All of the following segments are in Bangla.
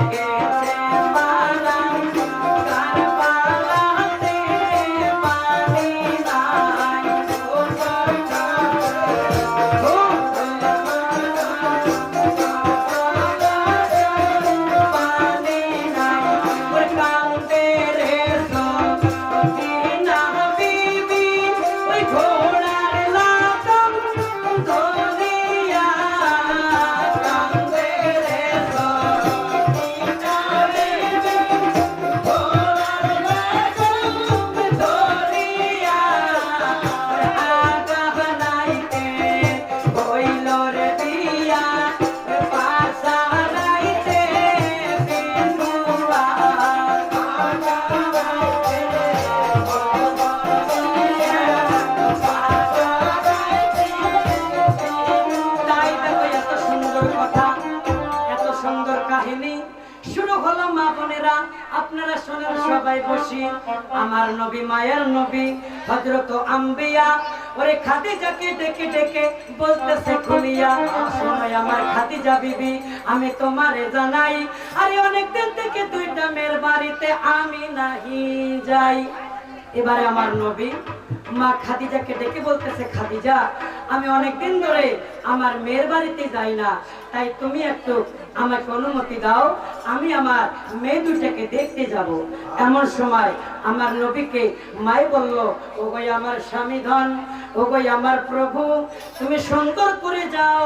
लगे কাহিনী শুরু হলো মা বোনেরা, আপনারা শোনেন সবাই বসি। আমার নবী, মায়ের নবী হজরত আম্বিয়া, ওরে খাদিজাকে ডেকে ডেকে বলতেছে খুলিয়া সময় আমার খাদিজা বিবি, আমি তোমারে জানাই, আরে অনেকদিন থেকে দুইটা মেয়ের বাড়িতে আমি নাহি যাই। এবারে আমার নবী মা খাদিজাকে ডেকে বলতেছে, খাদিজা, আমি অনেকদিন ধরে আমার মেয়ের বাড়িতে যাই না, তাই তুমি একটু আমাকে অনুমতি দাও। আমি আমার মেয়ে দুটাকে দেখতে যাব। এমন সময় আমার নবীকে মাই বলল, ও গই আমার স্বামী ধন, ও গই আমার প্রভু, তুমি সুন্দর করে যাও,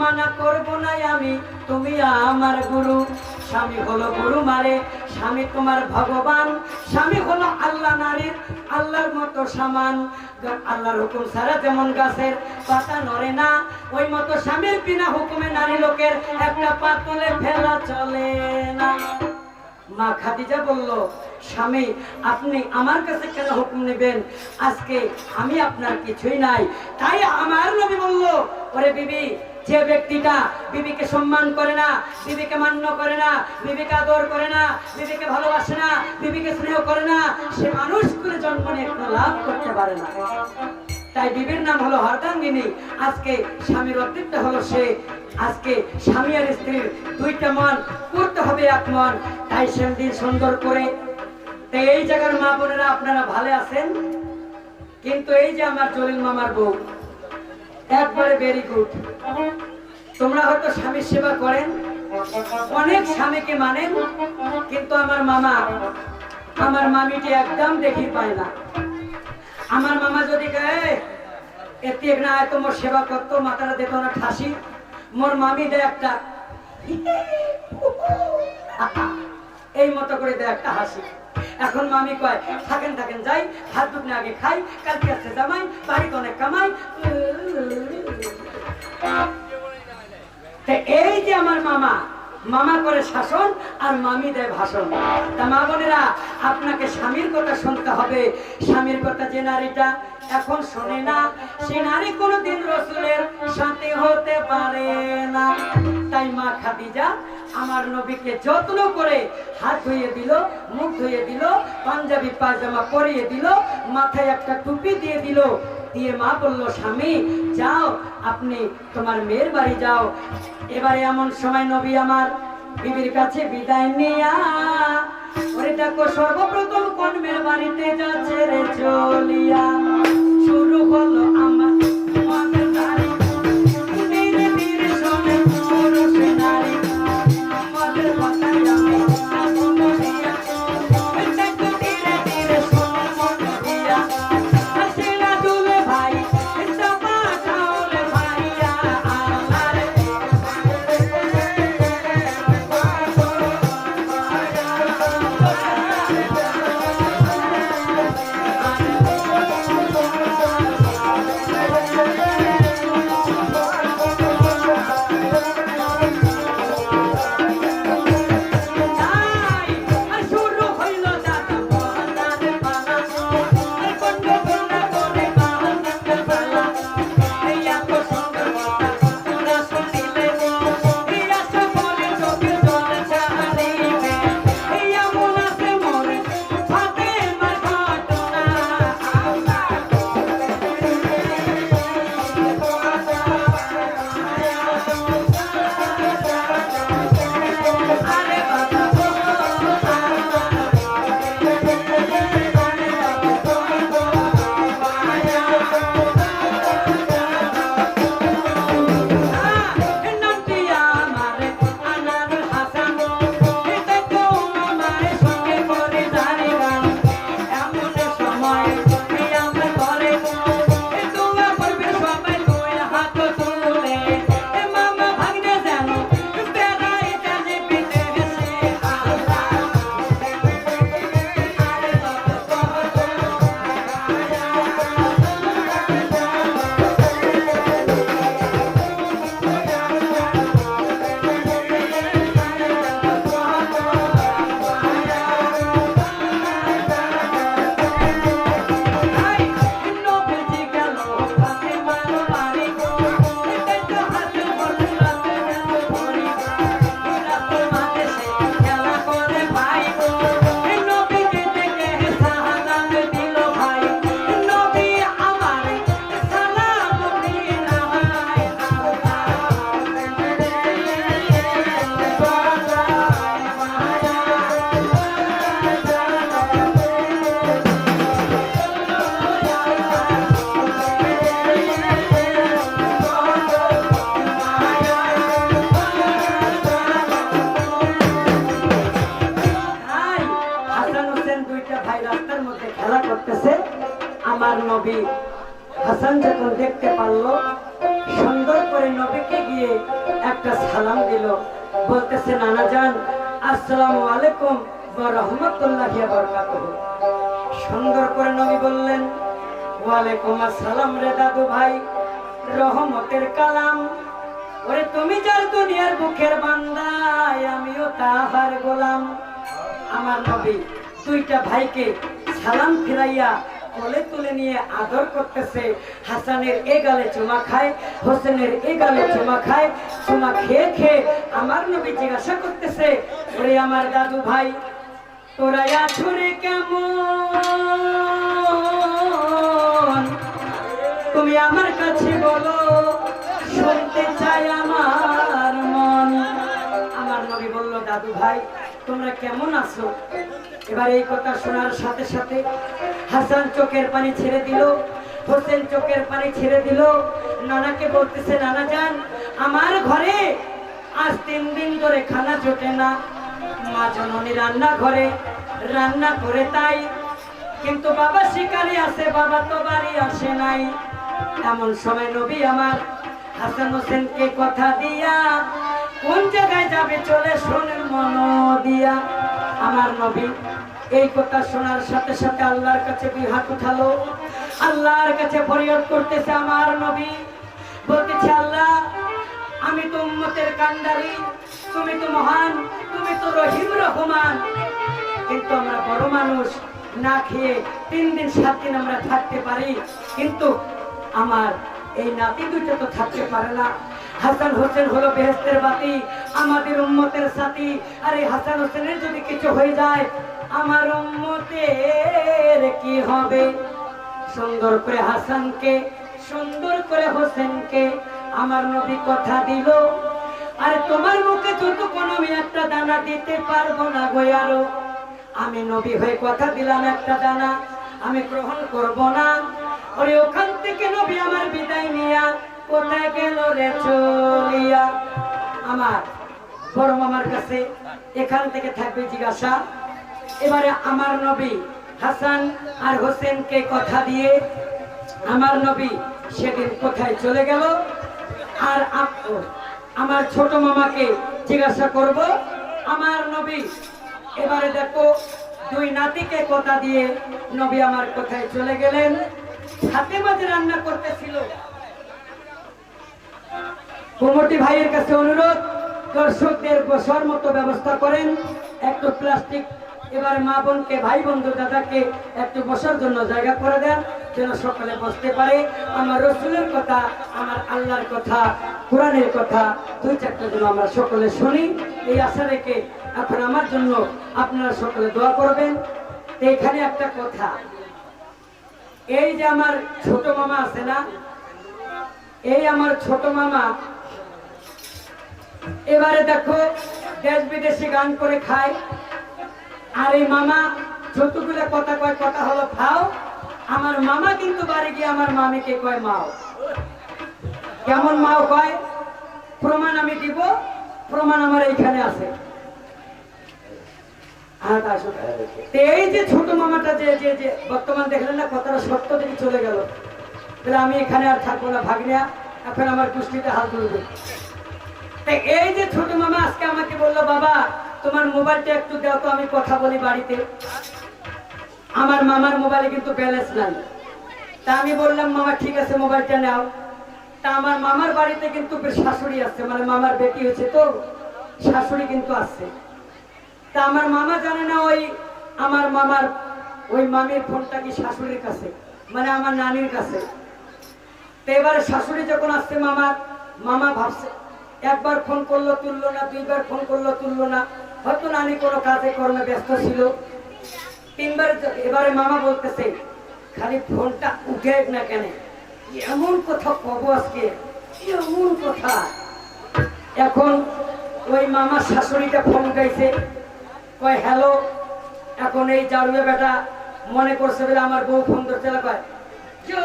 মানা করব না আমি, তুমি আমার গুরু। স্বামী হলো গুরু মারে স্বামী তোমার ভগবান, স্বামী হলো আল্লাহ নারীর, আল্লাহর মতো সমান। আল্লাহর হুকুম ছাড়া যেমন গাছের পাতা নড়ে না, ওই মতো স্বামীর বিনা হুকুমে নারী লোকের একটা পাতলে ফেলা চলে। মা খাদিজা বলল, স্বামী, আপনি আমার কাছে কেন হুকুম নেবেন? আজকে আমি আপনার কিছুই নাই। তাই আমার নবী বলল, ওরে বিবি, যে ব্যক্তিটা বিবিকে সম্মান করে না, বিবিকে মান্য করে না, বিবিকে আদর করে না, বিবিকে ভালোবাসে না, বিবিকে স্নেহ করে না, সে মানুষ করে জন্ম নিয়ে লাভ করতে পারে না। তাই বিবির নাম হলো হরদাঙ্গিনী আজকে স্বামীর অতীতটা হলো সে। আজকে স্বামী আর স্ত্রীর দুইটা মন করতে হবে এক মন। তাই সেদিন সুন্দর করে তো এই জায়গার মা বোনেরা, আপনারা ভালো আছেন? কিন্তু এই যে আমার জলিল মামার বউ, একবারে ভেরি গুড তোমরা হয়তো স্বামীর সেবা করেন, অনেক স্বামীকে মানেন, কিন্তু আমার মামা, আমার মামিটি একদম দেখি পায় না। আমার মামা যদি গায়ে না তো মোর সেবা করতো মাথাটা দেখো না ঠাসি? মোর মামি দেয় একটা এই মতো করে দেয় একটা হাসি। এখন মামি কয়, থাকেন থাকেন, যাই হাত দুটো আগে খাই, কালকে আসতে জামাই, বাড়িতে অনেক কামাই। এই যে আমার মামা মামা করে শাসন আর মামি দেয় ভাষণ। তা মা বোনেরা, আপনাকে স্বামীর কথা শুনতে হবে। স্বামীর কথা যে নারীটা এখন শোনে না, সে নারী কোনোদিন রসুলের সাথে হতে পারে না। তাই মা খাদিজা আমার নবীকে যত্ন করে হাত ধুয়ে দিল, মুখ ধুয়ে দিল, পাঞ্জাবি পায়জামা পরিয়ে দিল, মাথায় একটা টুপি দিয়ে দিল দিয়ে মা বলল, স্বামী, যাও, আপনি তোমার মেয়ের বাড়ি যাও। এবারে এমন সময় নবী আমার বিবির কাছে বিদায় নিয়া সর্বপ্রথম কোন মেয়ের বাড়িতে যাচ্ছে রে চলিয়া? শুরু হলো আমার নবী হাসান যখন দেখতে পারল, সুন্দর করে নবীকে গিয়ে একটা সালাম দিল। বলতেছে, নানা যান আসসালামু আলাইকুম ওয়া রাহমাতুল্লাহি ওয়া বারাকাতুহু। সুন্দর করে নবী বললেন, ওয়ালাইকুম আসসালাম রে দাদু ভাই, রহমতের কালাম। ওরে তুমি যার দুনিয়ার বুকের বান্দায়, আমিও তাহার গোলাম। আমার নবী দুইটা ভাইকে সালাম ফিরাইয়া কোলে তুলে নিয়ে আদর করতেছে। হাসানের এ গালে চুমা খায়, হোসেনের এ গালে চুমা খায়, চুমা খেয়ে খেয়ে আমার নবী জিজ্ঞাসা করতেছে, ওরে আমার দাদু ভাই, তোরা ছুরে কেমন? তুমি আমার কাছে বলো, শুনতে চাই আমার মন। আমার নবী বলল, দাদু ভাই, তোমরা কেমন আছো? এবার এই কথা শোনার সাথে সাথে হাসান চোখের পানি ছেড়ে দিল, হোসেন চোখের পানি ছেড়ে দিল। নানাকে বলতেছে, নানা যান আমার ঘরে আজ তিন দিন ধরে খানা জোটে না। মা জননী রান্না ঘরে রান্না করে তাই। কিন্তু বাবা শিকারে আসে বাবা তো বাড়ি আসে নাই। এমন সময় নবী আমার হাসান হোসেনকে কথা দিয়া, কোন জায়গায় যাবে চলে শোনের মন দিয়া। আমার নবী এই কথা শোনার সাথে সাথে আল্লাহর কাছে দুই হাত উঠালো। আল্লাহর কাছে ফরিয়াদ করতেছে আমার নবী। বলতেছে, আল্লাহ, আমি তো উম্মতের কান্ডারি তুমি তো মহান, তুমি তো রহিম রহমান। কিন্তু আমরা বড় মানুষ, না খেয়ে তিন দিন, সাত দিন আমরা থাকতে পারি। কিন্তু আমার এই নাতি দুইটা তো থাকতে পারে না। হাসান হোসেন হলো বেহেস্তের বাতি আমাদের উম্মতের সাথী। আর এই হাসান হোসেনের যদি কিছু হয়ে যায়, আমার উম্মতের কি হবে? সুন্দর করে হাসানকে, সুন্দর করে হোসেনকে আমার নবী কথা দিল। আর তোমার মুখে যত কোনো আমি একটা দানা দিতে পারব না গো আরও আমি নবী হয়ে কথা দিলাম একটা দানা, আমি গ্রহণ করব না। ওরে ওখান থেকে নবী আমার বিদায় নিয়া কোথায় গেল রে চলিয়া? আমার বড় মামার কাছে এখান থেকে থাকবে জিজ্ঞাসা। এবারে আমার নবী হাসান আর হোসেনকে কথা দিয়ে আমার নবী সেদিন কোথায় চলে গেল? আর আমার ছোট মামাকে জিজ্ঞাসা করব, আমার নবী, এবারে দেখো, দুই নাতিকে কথা দিয়ে নবী আমার কোথায় চলে গেলেন? হাতে মাঝে রান্না করতেছিল। কুমটি ভাইয়ের কাছে অনুরোধ দর্শকদের বসার মতো ব্যবস্থা করেন। একটু প্লাস্টিক এবার মা বোনকে, ভাই বন্ধু দাদাকে একটু বসার জন্য জায়গা করে দেন, যেন সকালে বসতে পারে। আমার রসুলের কথা, আমার আল্লাহর কথা, কোরআনের কথা, দুই চারটা যেন আমরা সকলে শুনি। এই আশা রেখে এখন আমার জন্য আপনারা সকলে দোয়া করবেন। তো এখানে একটা কথা। এই যে আমার ছোট মামা আছে না, এই আমার ছোট মামা এবারে দেখো দেশ বিদেশি গান করে খায়। আর এই মামা যতগুলো কথা কয় কথা হলো খাও আমার মামা কিন্তু বাড়ি গিয়ে আমার মামিকে কয় মাও। কেমন মাও কয়? প্রমাণ আমি দিব প্রমাণ আমার এইখানে আছে। হ্যাঁ, এই যে ছোট মামাটা যে যে যে বর্তমান দেখলেন না কথাটা সত্য থেকে চলে গেল। তাহলে আমি এখানে আর থাকব না ভাগ্নিয়া এখন আমার কুষ্টিতে হাল তুলবে। তা এই যে ছোট মামা আজকে আমাকে বলল, বাবা, তোমার মোবাইলটা একটু দাও তো, আমি কথা বলি বাড়িতে। আমার মামার মোবাইলে কিন্তু ব্যালেন্স নাই। তা আমি বললাম, মামা, ঠিক আছে, মোবাইলটা নাও। তা আমার মামার বাড়িতে কিন্তু শাশুড়ি আসছে মানে মামার বেটি হয়েছে তো, শাশুড়ি কিন্তু আসছে তা আমার মামা জানে না ওই আমার মামার, ওই মামির ফোনটা কি শাশুড়ির কাছে মানে আমার নানির কাছে। তো এবারে শাশুড়ি যখন আসছে মামার মামা ভাবছে একবার ফোন করল তুললো না দুইবার ফোন করল তুললো না হয়তো নানি কোনো কাজে কর্মে ব্যস্ত ছিল তিনবার এবারে মামা বলতেছে খালি ফোনটা উঠে না কেন এমন কথা কব আজকে এমন কথা এখন ওই মামার শাশুড়িটা ফোন গাইছে কয় হ্যালো এখন এই জারুয়ে বেটা মনে করছে বলে আমার বউ ফোন ধরতে কয় "যো,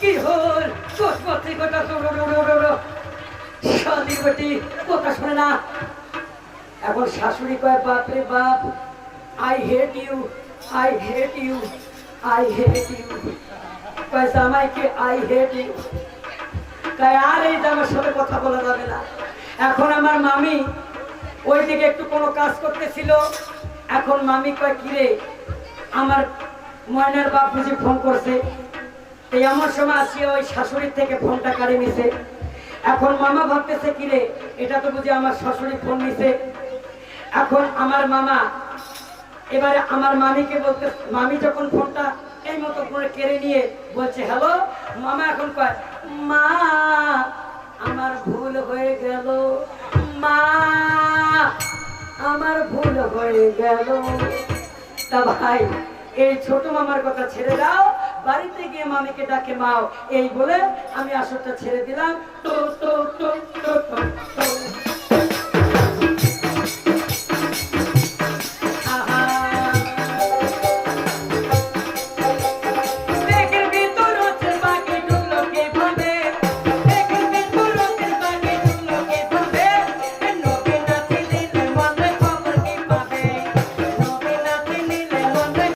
কি হল এখন শাশুড়ি কয়, বাপ রে বাপ I hate you I hate you I hate you কয়, জামাইকে আই হেট ইউ তাই আর এই জামার সাথে কথা বলা যাবে না। এখন আমার মামি ওই দিকে একটু কোনো কাজ করতেছিল। এখন মামি কয় কিরে আমার ময়নার বাপ বুঝি ফোন করছে। এই আমার সময় আসিয়া ওই শাশুড়ির থেকে ফোনটা কাড়ে নিছে। এখন মামা ভাবতেছে কিরে এটা তো বুঝি আমার শাশুড়ি ফোন নিছে এখন আমার মামা, এবারে আমার মামিকে বলতে, মামি যখন ফোনটা এই মতো করে কেড়ে নিয়ে বলছে, হ্যালো, মামা এখন কয়, মা, আমার ভুল হয়ে গেল, মা, আমার ভুল হয়ে গেল। তা ভাই, এই ছোট মামার কথা ছেড়ে দাও। বাড়িতে গিয়ে মামিকে ডাকে মাও এই বলে আমি আসরটা ছেড়ে দিলাম। তো তো তো তো তো